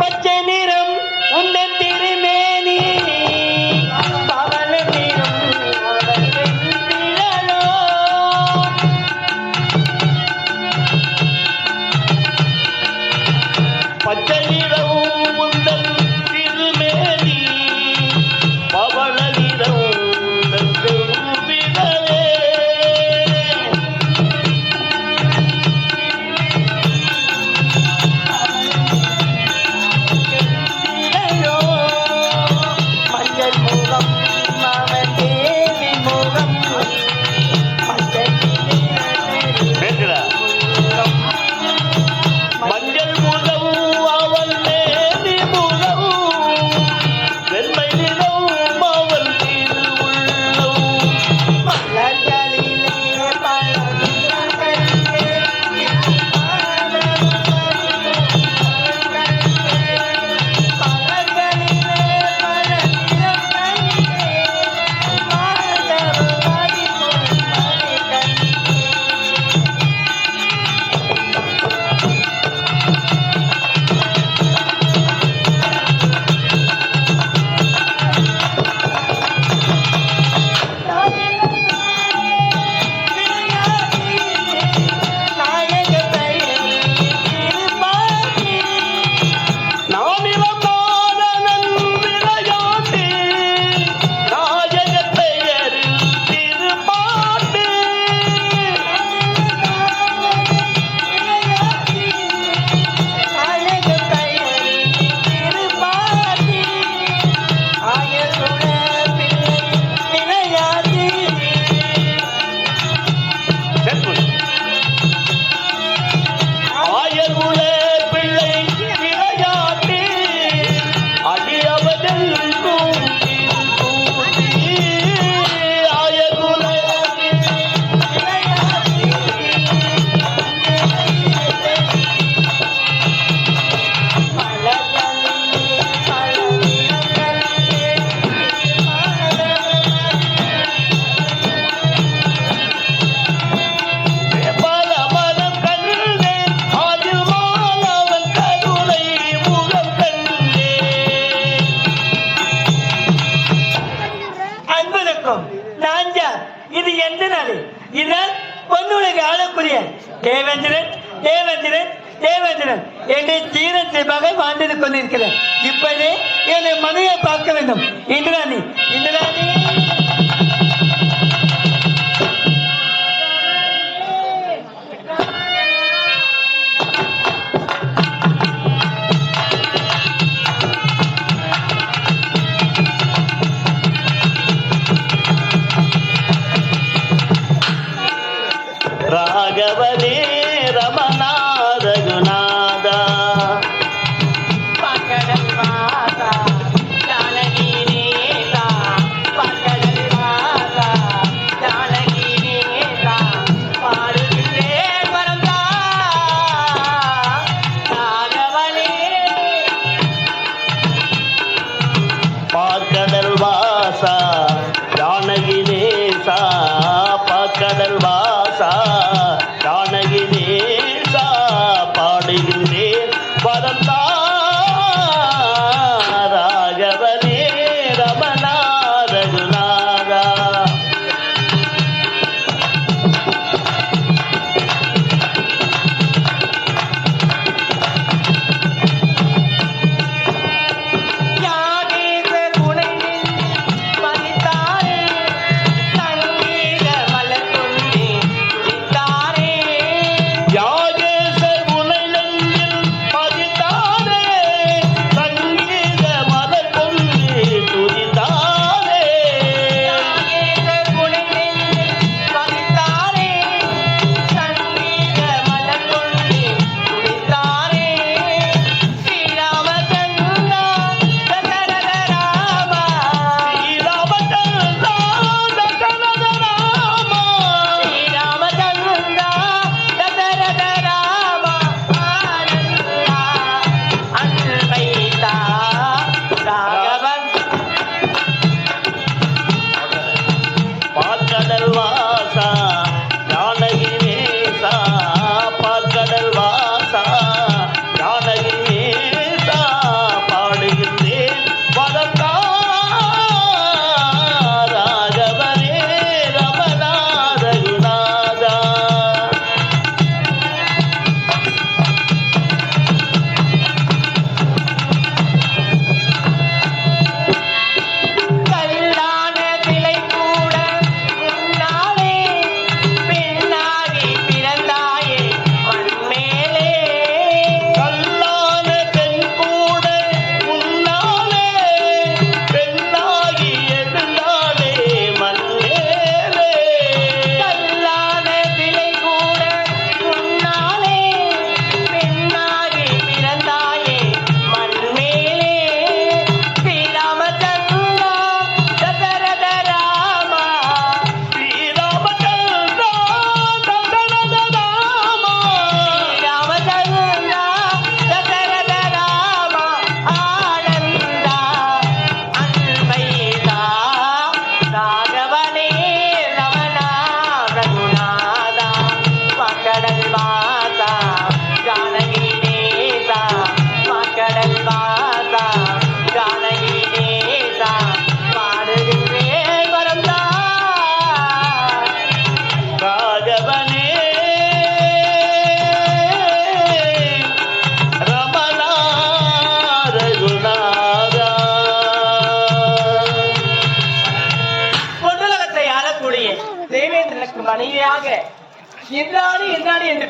बच्चे नहीं தேவதிரன் தேவதிரன் என்னை தீரத்திற்காக வாழ்ந்து கொண்டிருக்கிறேன் இப்பதே என்னை மனையை பார்க்க வேண்டும். இந்திராணி இந்திராணி.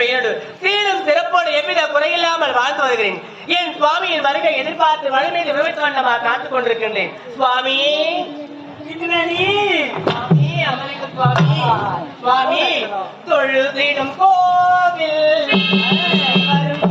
பெயரோடு சீரும் சிறப்போடு எவ்வித குறையில்லாமல் வாழ்ந்து வருகிறேன். என் சுவாமியின் வருகை எதிர்பார்த்து வலிமை விவரித்து வண்ணமாக காத்துக் கொண்டிருக்கின்றேன். சுவாமி. சுவாமி சுவாமி. தொழுதிடும் கோவில். வரும்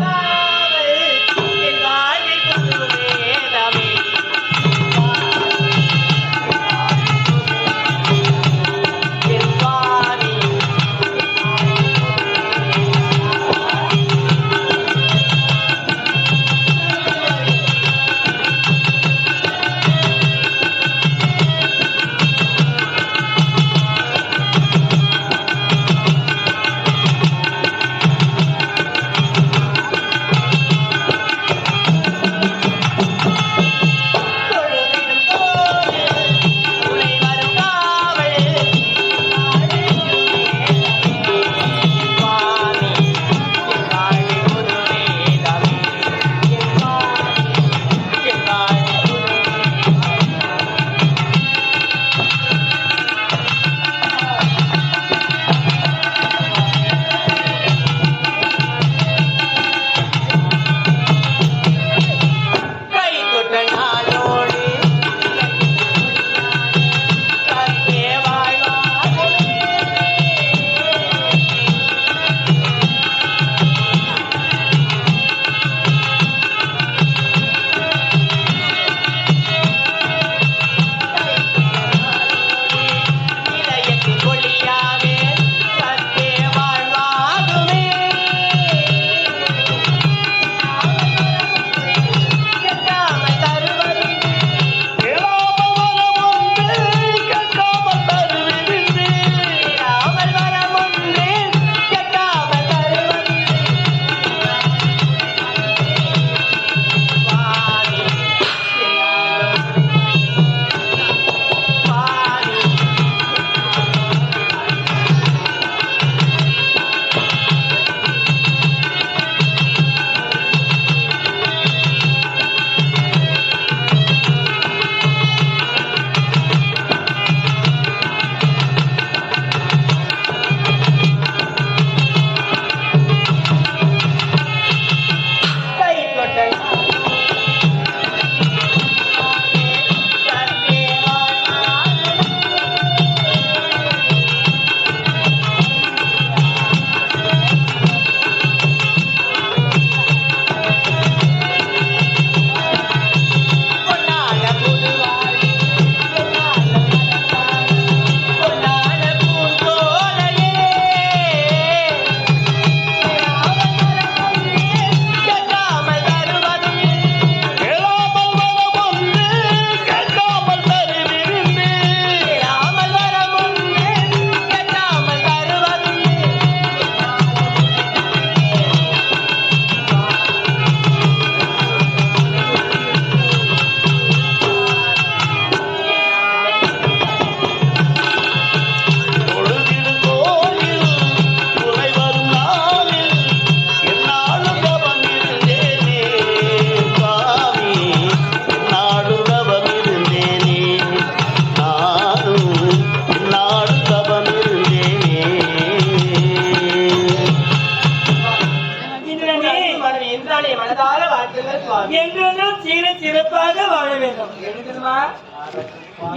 என்றென்றும் சீர சிறப்பாக வாழ வேண்டும்.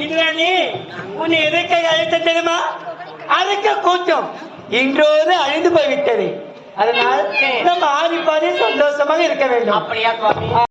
இந்திரனே உன்னை எதற்காக அழைத்த தெரியுமா? அதுக்கு கூட்டம் இன்றோடு அழிந்து போய்விட்டது. அதனால் நம்ம ஆதிப்பாதி சந்தோஷமாக இருக்க வேண்டும். அப்படியா